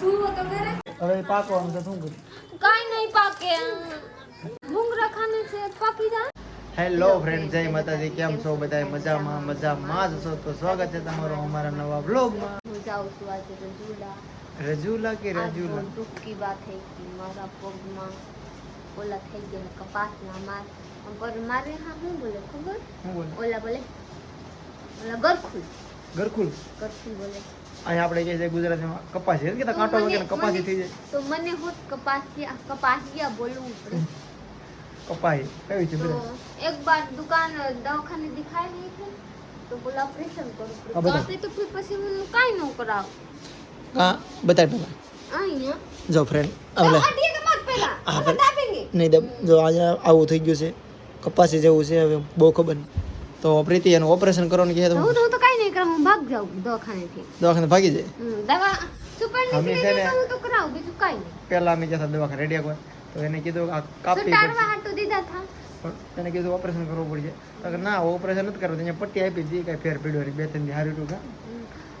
સુવો તો ઘરે? હવે પાકવાનું તો શું કરું? કાઈ નહીં પાકે. ભૂંગરા ખાને છે પાકી જા. હેલો ફ્રેન્ડ જય માતાજી. કેમ છો બધા મજામાં મજામાં જ છો? તો સ્વાગત છે તમારું અમારા નવા બ્લોગમાં હું જાઉં છું આજે રજુલા. રજુલા કે આ રજુલા? ટૂંકી વાત થઈ કે મારા પગમાં ઓલા થઈ ગયા કપાસના માર. પર મારે હા શું બોલે ખબર? ઓલા બોલે ઓલા ગરખુલ. ગરખુલ? ગરખુલ બોલે. અહીં આપણે કહે છે ગુજરાતીમાં કપાસી કે કાંટો વગેરે કપાસી થઈ જાય? તો મને હું કપાસિયા કપાસિયા બોલવું પડે. કપાઈ કઈ છે એક બાર દુકાન દવાખાને દેખાય નહીં છે તો બોલા ઓપરેશન કરું તો આપણે તો ફિર પછી મને કાઈ ન કરાવ. હા બતાડ પેલા અહીંયા? જો ફ્રેન્ડ આવલે નહીં દબ જો આજે આવું થઈ ગયું છે કપાસી જેવું છે હવે બહુ ખબર તો પ્રીતિ એનું ઓપરેશન કરવાનું કહે તો હું હું ભાગ જાઉં દવાખાનેથી. દવાખાને ભાગી જાય? દવા સુપર નીકળી હું તો કરાવું બીજું કાઈ નહીં. પહેલા અમે જતા દવાખાને રેડિયા કોઈ તો એને કીધું આ કાપી સુટાડવા હાટુ દીધા થા પણ એને કીધું ઓપરેશન કરવું પડશે. તો કે ના ઓપરેશન નથી કરવું અહીંયા પટ્ટી આપી દીધી કાંઈ ફેર પીડ્યો નહીં બે ત્રણ દી હારી ટૂંકા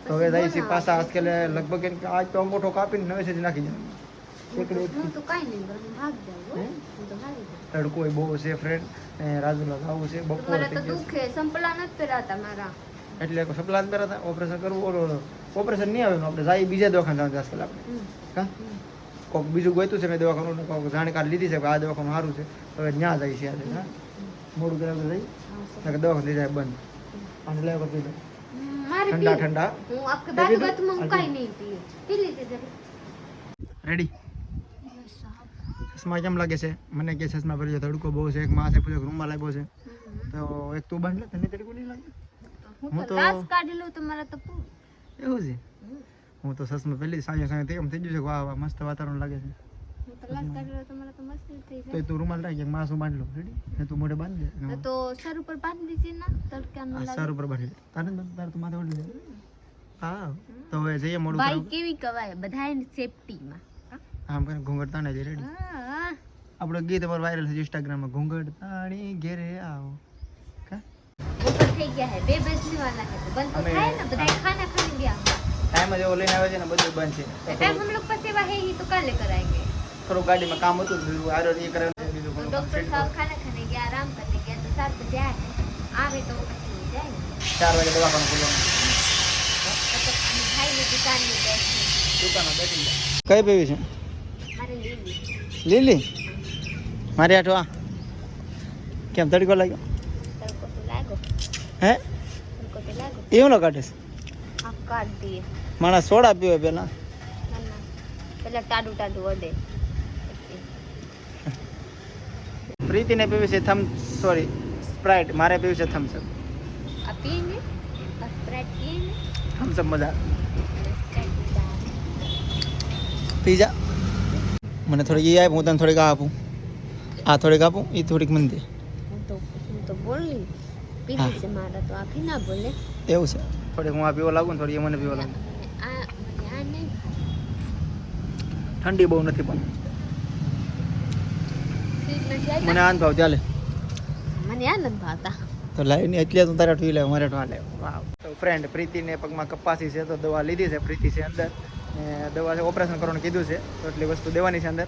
તો હવે જાય છે પાછા આજકાલ લગભગ એને આજ તો અંગૂઠો કાપીને નવે જ નાખી જવાનું તડકો બહુ છે ફ્રેન્ડ રાજુલા આવું છે બપોર તો દુખે સંપલા નથી પહેરાતા મારા. છે. એટલે સપલા અંદર હતા ઓપરેશન કરવું ઓપરેશન નહીં આવે આપણે. જાય બીજા દવાખાને જવાનું આજકાલ આપણે. હા? બીજું ગોતું છે મેં દવાખાનું કોઈક જાણકાર લીધી છે કે આ દવાખાનું સારું છે. હવે ત્યાં જાય છે આજે હા? મોડું કરાવ જઈ દવાખાને જાય બંધ. અને લેવા પીધો. ઠંડા ઠંડા. રેડી ચશ્મા કેમ લાગે છે? મને કે ચશ્મા ભર્યો તડકો બહુ છે એક માસે પૂછ્યો રૂમમાં લાગ્યો છે. તો એક તું બંધ લે તને તડકો નહીં લાગે? હું તો લાસ કાઢી લઉં તમારા તો એવું છે? હું તો સસમાં પેલી સાંજે સાંજે તેમ થઈ ગયું છે વાહ વાહ મસ્ત વાતાવરણ લાગે છે. તો તું રૂમાલ રાખજે માસું બાંધ તું મોઢે બાંધી દે. હા તો હવે જઈએ મોઢું કેવી કવાય? બધાય સેફટીમાં આમ કરીને રેડી આપણો ગીત અમારું વાયરલ છે ઇન્સ્ટાગ્રામમાં ઘૂંઘટ તાણી ઘેરે આવો. કામ હતું બીજું સાત બજે આવે તો પછી જાય ચાર બેઠી. કઈ પીવી છે? લીલી. મારી આઠવા કેમ તડકો લાગ્યો? હે? એવું ના કાઢે આ કાઢ માણસ સોડા પીવે પેલા પેલા ટાડુ ટાડુ વડે. પ્રીતિને પીવી છે થમ સોરી સ્પ્રાઇટ. મારે પીવી છે થમ્સઅપ આ પીએંगे આ સ્પ્રાઇટ પીએंगे થમ્સઅપ મજા મજા પીઝા મને થોડીક એ આપ હું તને થોડીક આપું. આ થોડીક આપું એ થોડીક મને દે. પીલી છે મારા તો. આખી ના બોલે. એવું છે. થોડી હું આ પીવા લાગુ ને થોડી મને પીવા લાગુ. ઠંડી બહુ નથી પણ? મને આન ભાવ ચાલે. મને આનંદ ભાવતા. તો લાવી ને એટલે તું તારા પી લે મારે ઠવા લે. વાવ. તો ફ્રેન્ડ પ્રીતિને પગમાં કપાસી છે તો દવા લીધી છે પ્રીતિ છે અંદર. ને દવા છે ઓપરેશન કરવાનું કીધું છે તો એટલી વસ્તુ દેવાની છે અંદર.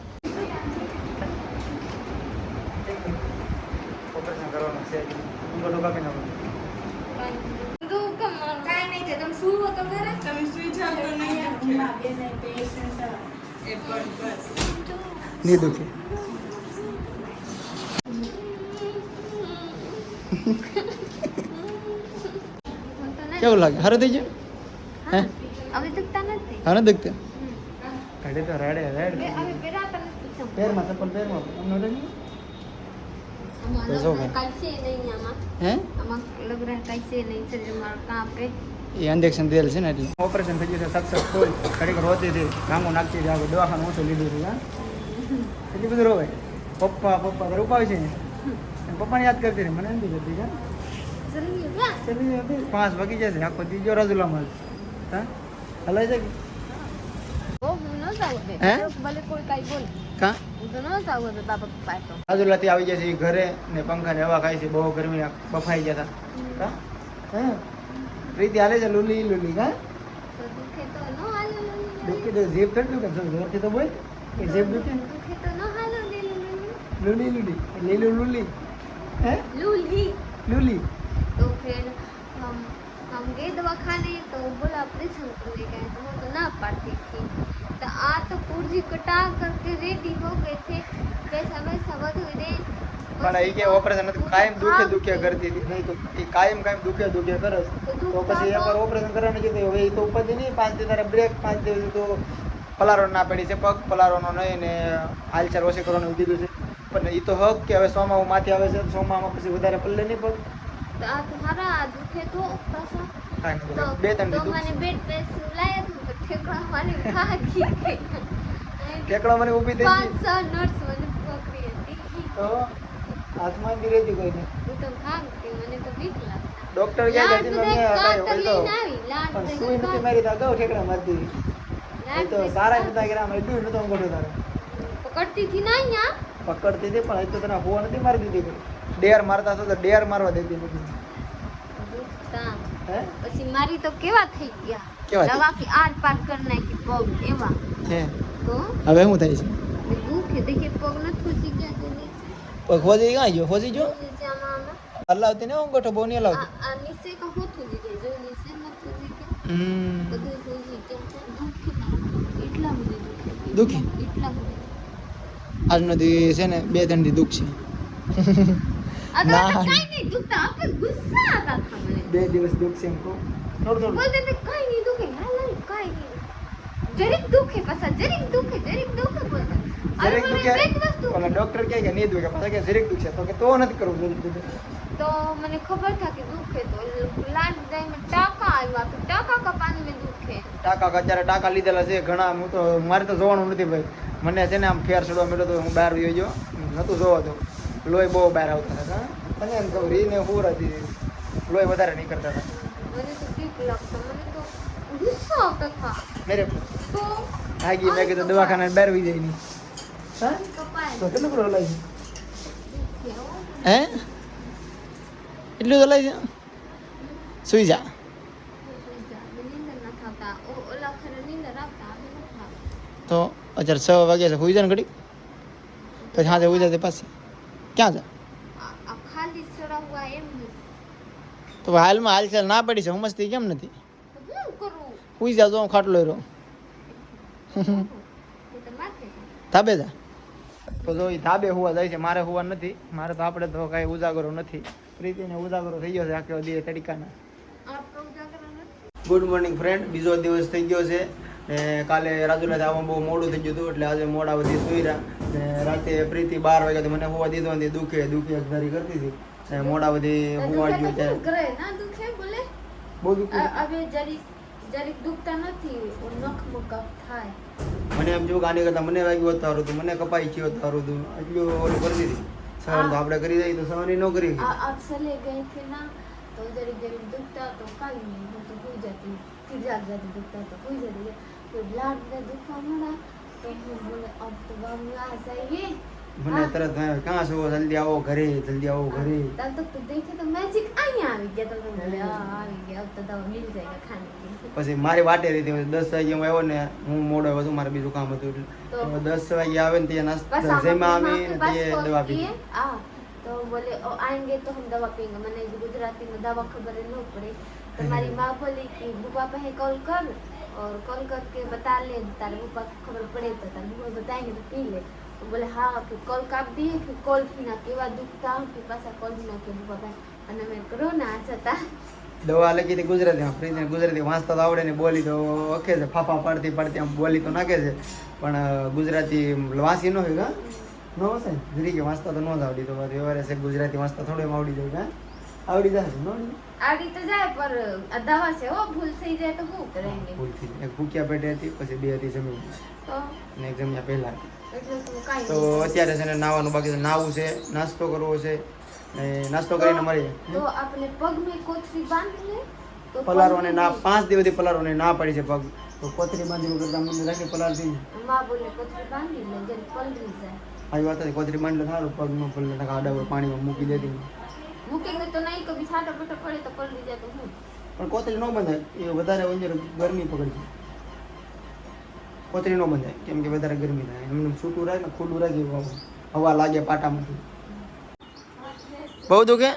ઓપરેશન કરવાનું છે. બધું કાપી નાખવાનું કાંઈ નહીં દુખે. કેવું લાગે હારે થઈ જાય હે હવે દુખતા નથી હારે દુખતું. ઘડી તો રેડે રેડ. પેરમાં ચપ્પલ પેરમાં અમને એ ઇન્જેક્શન દેલ છે ને એટલે ઓપરેશન થઈ ગયું છે સક્સેસફુલ ઘડીક રોતી હતી ગામું નાખતી હતી આપણે દવાખાનું ઓછું લીધું હતું હા એટલી બધું રોવાય પપ્પા પપ્પા તારે ઉપાય છે ને પપ્પાને યાદ કરતી રહી મને નથી કરતી હતી પાંચ વાગી જશે આખો ત્રીજો રજુલામાં. હા હલાય છે ઓ હું ન જાઉં બે હે? ભલે કોઈ કાંઈ બોલે કાં હું તો ન જાઉં બે બાબા પપ્પા તો રાજુલાથી આવી જાય છે ઈ ઘરે ને પંખાને હવા ખાય છે બહુ ગરમી બફાઈ ગયા હતા હા હા પ્રીતિ હાલે છે લુલી લુલી હા તો દુખે તો ન હાલે દુખી તો જીભ થોડી દુખે જો જોરથી તો બોલ એ જીભ દુખે દુખે તો ન હાલો લીલું લીલું લુલી લુલી લીલું લુલી હે लूली લુલી तो फिर हम हम गए दवाखाने तो बोला ऑपरेशन को ले गए तो वो तो ना पाती थी तो आ तो पुर्जी कटा करके रेडी हो गए थे वैसा वैसा બધું દે પણ એ કે ઓપરેશન નથી કાયમ દુખે દુખે કરતી હતી નહીં તો એ કાયમ કાયમ દુખે દુખે કરે છે. તો પછી એકવાર ઓપરેશન કરવાનું કીધું હવે એ તો ઉપરથી નહીં પાંચ દિવસ તારે બ્રેક પાંચ દિવસ તો પલારો ના પડી છે પગ પલારોનો નહીં ને હાલચાલ ઓછી કરવાનું કીધું છે પણ એ તો હક કે હવે સોમાં માથે આવે છે સોમામાં પછી વધારે પલ્લે નહીં પગ તો આ તમારા દુખે તો પાછા કાંઈ નહીં તો બધું. બે ત્રણ તો મને. બેડ पे સુલાયા તું ઠેકડા મારી ભાગી ગઈ. ઠેકડા મને ઊભી થઈ પાંચ છ નર્સ મને પકડી હતી. તો હાથમાં જ રહેતી કોઈને? હું તો ભાગતી મને તો બીક લાગતી. ડોક્ટર લઈને આવી પણ સુઈ નથી મારી તો અગાઉ ઠેકડા મારતી તો સારા. નતા ગ્રામ એટલું નતો અંગોઠો તારે. પકડતી થી ના અહીંયા? પકડતી હતી પણ તો તને હોવા નથી મારી દીધી. ડેર મારતા હતો તો ડેર મારવા દેતી નથી દુખતા. હે? પછી મારી તો કેવા થઈ ગયા? કેવા થઈ? દવા કે આર પાર કરી નાખી પગ એવા. હે. તો? હવે શું થાય છે? દુખે દેખે પગ ન થૂસી ગયા છે. પગ હોજી ગયા? જો હોજી જો. નીચે આમાં આમાં. ને અંગોઠો બહુ નહીં આ આ નીચે તો હું થૂસી ગઈ જો નીચે ન થૂસી ગયા હમ. બધું થૂસી ગયા. દુખે એટલા બધું દુખે. દુખે? એટલા બધું આજનો દી છે ને બે ત્રણ દી દુઃખ છે ના બે દિવસ દુખશે એમ કહું થોડું થોડું બોલતે તે કઈ નહીં દુખે હા હાલ કઈ નહીં જરીક દુખે પાછા જરીક દુખે જરીક દુખે બોલતે કહે કે નહીં દુખે પાછા કે જરીક દુખે તો કે તો નથી કરવું જરીક તો મને ખબર થા કે દુખે તો લાસ્ટ ટાઈમ ટાકા આવ્યા તો ટાકા કપાને મે દુખે ટાકા અત્યારે ટાકા લીધેલા છે ઘણા હું તો મારે તો જોવાનું નથી ભાઈ મને છે ને આમ ફેર છોડવા મળ્યો તો હું બહાર ગયો નહોતું જોવા જાઉં લોહી બહુ બહાર આવતા હતા. તને એમ ખબર એને હું હતી. લોહી વધારે નહીં કરતા હતા. ભાગી તો મને તો મેરે તો મેં કીધું દવાખાને બહાર વહી જાય નહીં તો કેટલું હલાય છે હે એટલું છે? સુઈ જા. સુઈ જા. મને. તો અત્યારે છ વાગ્યા છે. સુઈ જાય ને ઘડી પછી સાંજે સુઈ જાય પાછી. ક્યાં છે. તો હાલમાં હાલચાલ ના પડી છે સમજતી કેમ નથી? તો હું કરું? જા તો હું ખાટલો રહ્યો ધાબે જા. તો જો એ ધાબે હોવા જાય છે મારે હોવા નથી. મારે તો આપણે તો કાંઈ ઉજાગરો નથી. પ્રીતિને ઉજાગરો થઈ ગયો છે આખો દિવસ તડીકાના. ગુડ મોર્નિંગ ફ્રેન્ડ બીજો દિવસ થઈ ગયો છે. ને કાલે રાજુલા આવવામાં બહુ મોડું થઈ ગયું હતું એટલે આજે મોડા બધી સુઈ રહ્યા. ને રાતે પ્રીતિ બાર વાગ્યા તો મને હોવા દીધો ને દુખે દુખે અગધારી કરતી હતી. મોડા બધી હોવા ગયું ત્યારે મને એમ જો આની કરતા મને વાગ્યું હોત સારું હતું મને કપાઈ ગયું હોત સારું હતું એટલું ઓલું કરી દીધી. સહન તો આપણે કરી દઈએ તો સહન ન કરી આપ સલે ગઈ થી ના તો જરીક જરીક દુખતા તો કાંઈ નહીં. હું તો ભૂઈ જતી. જાગ જાતી દુખતા તો ભૂઈ જતી. બ્લાડ દુખવા મળ્યા મને તરત થાય છો જલ્દી આવો ઘરે જલ્દી આવો ઘરે. પછી મારી વાટે રીતે દસ વાગે હું આવ્યો ને હું મોડો આવ્યો મારે બીજું કામ હતું. એટલે દસ વાગે આવે ને ત્યાં નાસ્તા જેમાં અમે તે દવા પી તો બોલે આएंगे તો હમ દવા પીએંગે મને ગુજરાતીમાં દવા ખબર ન પડે. મારી માં બોલી કે બુવા પહે કોલ કર. और कॉल करके बता ले तारे बुपा की खबर पड़े तो तारे बुपा बताएंगे तो पी ले तो बोले हाँ फिर कॉल काट दिए फिर कॉल भी ना केवा दुखता फिर पासा कॉल भी ना के बुपा पे અને મેં કરો ના જતા દવા લખી હતી ગુજરાતીમાં પ્રીતિને ગુજરાતી વાંચતા તો આવડે ને બોલી તો ઓકે છે ફાફા પાડતી પાડતી આમ બોલી તો નાખે છે પણ અ, ગુજરાતી વાંચી ન હોય ન હશે ને જરી કે વાંચતા તો ન જ આવડી તો વ્યવહારે છે ગુજરાતી વાંચતા થોડું એમ આવડી જાય હા આવડી જાય નો આવડી તો જાય પર અદાવા છે હો ભૂલ થઈ જાય તો હું કરેંગે ભૂલ થઈ એક ભૂખ્યા પેટે હતી પછી બે હતી જમી તો? એક જમ્યા પહેલા. તો અત્યારે છે ને નાવાનું બાકી છે. નાવું છે નાસ્તો કરવો છે ને નાસ્તો કરીને મળી તો આપણે પગ કોથરી બાંધી પલારોને ના પાંચ દિવસથી પલારોને ના પડી છે પગ. તો કોથરી બાંધી કરતા મને રાખી પલાર દઈ માં બોલે કોથરી બાંધી લે જેમ પલરી જાય. આવી વાત હતી કોથરી બાંધી લે સારું પગમાં પલર આડા પાણીમાં મૂકી દેતી. મૂકેંગે તો નહીં તો બી છાંટો બેટો પડે તો પલળી જાય તો શું પણ કોતરી ન બંધાય એ વધારે ઓંજર ગરમી પકડી કોતરી ન બંધાય કેમ કે વધારે ગરમી થાય એમનું છૂટું રહે ને ખુલ્લું રહે હવા લાગે પાટા માં બહુ દુખે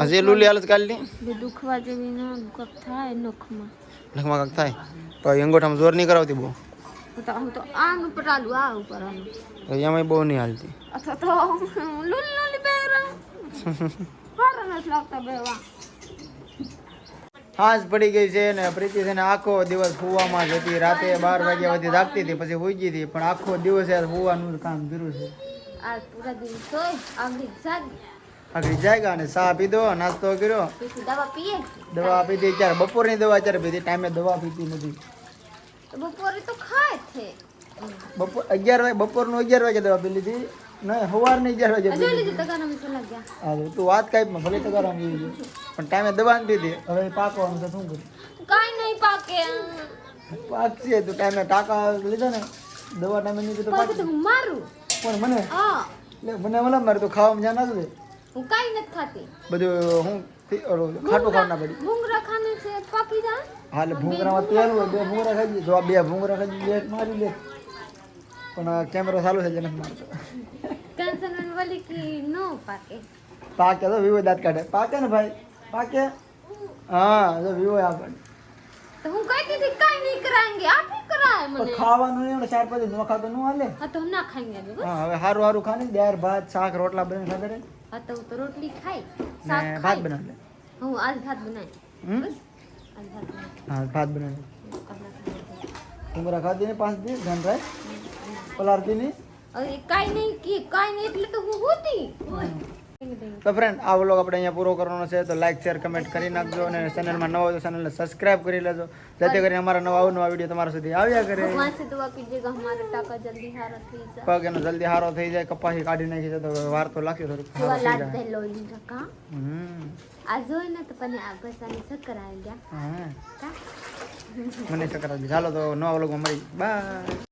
હજી લુલી હાલત કાલ કાઢી દુખવા જેવી ન દુખ થાય નખમાં નખમાં કક થાય તો અંગોઠામાં જોર નહીં કરાવતી બહુ તો આમ ઉપર આલું આ ઉપર આલું તો એમાંય બહુ નહીં હાલતી અથવા તો લુલ હાંસ પડી ગઈ છે ને પ્રીતિ છે ને આખો દિવસ હુવામાં જ હતી. રાતે બાર વાગ્યા સુધી જાગતી હતી પછી હુઈ ગઈ હતી. પણ આખો દિવસ યાર હુવાનું જ કામ કર્યું છે. આગળ જાગી. આગળ જાગ્યા અને ચા પીધો નાસ્તો કર્યો. દવા પીધી અત્યારે બપોરની દવા અત્યારે પીધી. ટાઈમે દવા પીતી નથી. બપોરે તો ખાય છે. બપોર અગિયાર વાગે બપોરનું અગિયાર વાગે દવા પી લીધી. નહીં સવાર નહીં મિસો લાગ્યા હા તું વાત કાંઈ ભલે તો કરવા જેવી છે પણ ટાઈમે દવા નથી પીધી હવે પાકવાનું તો શું કરું કાઈ નહીં પાકે. પાકશે તું ટાઈમે ટાંકા લીધા ને દવા ટાઈમે નહીં પાકે તો મારું. પણ મને? હા. મને ઓલા મારે તો ખાવામાં ધ્યાન ના દે. હું કાઈ નથી ખાતી. બધું હું ખાટું ખાવ ના પડી. ભૂંગરા ખાને છે પાકી જા હાલે ભૂંગરામાં તેલ હોય બે ભૂંગરા ખાઈ જો બે ભૂંગરા ખાઈ બે મારી લે. પણ કેમેરો ચાલુ છે જનક મારતો કંચનન વાલી કી નો પાકે પાકે તો વિવો દાંત કાઢે પાકે ને ભાઈ પાકે હા જો વિવો આપણને તો હું કહેતી હતી કાઈ નહીં કરાંગે આપ ही કરાય મને ખાવાનું નહીં ચાર પાંચ નો ખાતો નો હાલે હા તો ના ખાઈએ હા હવે હારું હારું ખાની દાળ ભાત શાક રોટલા બને ખાતે રે હા તો તો રોટલી ખાઈ શાક ભાત બનાવ લે હું આજ ભાત બનાય બસ આજ ભાત હા ભાત બનાવ ઉંગરા ખાધી ને પાંચ દિવસ ધન રાય પલાળતી નહીં કાઈ નહીં કે કાઈ નહીં એટલે તો હું હોતી. તો ફ્રેન્ડ આ વ્લોગ આપણે અહીંયા પૂરો કરવાનો છે તો લાઈક શેર કમેન્ટ કરી નાખજો અને ચેનલમાં નવો તો ચેનલને સબસ્ક્રાઇબ કરી લેજો. જેથી કરીને અમારા નવા નવા વીડિયો તમારા સુધી આવ્યા કરે. ભગવાન સે દુઆ કીજે કે અમારો ટાકા જલ્દી હારો થઈ જાય. પગ એનો જલ્દી હારો થઈ જાય કપાસી કાઢી નાખી છે તો વાર તો લાગ્યો થોડી દુઆ લાગ દે લોઈ ટાકા હમ. આ ને તો પણ આ ઘસાની સકર આવી ગયા. હા. મને સકર આવી ચાલો તો નવા વ્લોગમાં મળી. બાય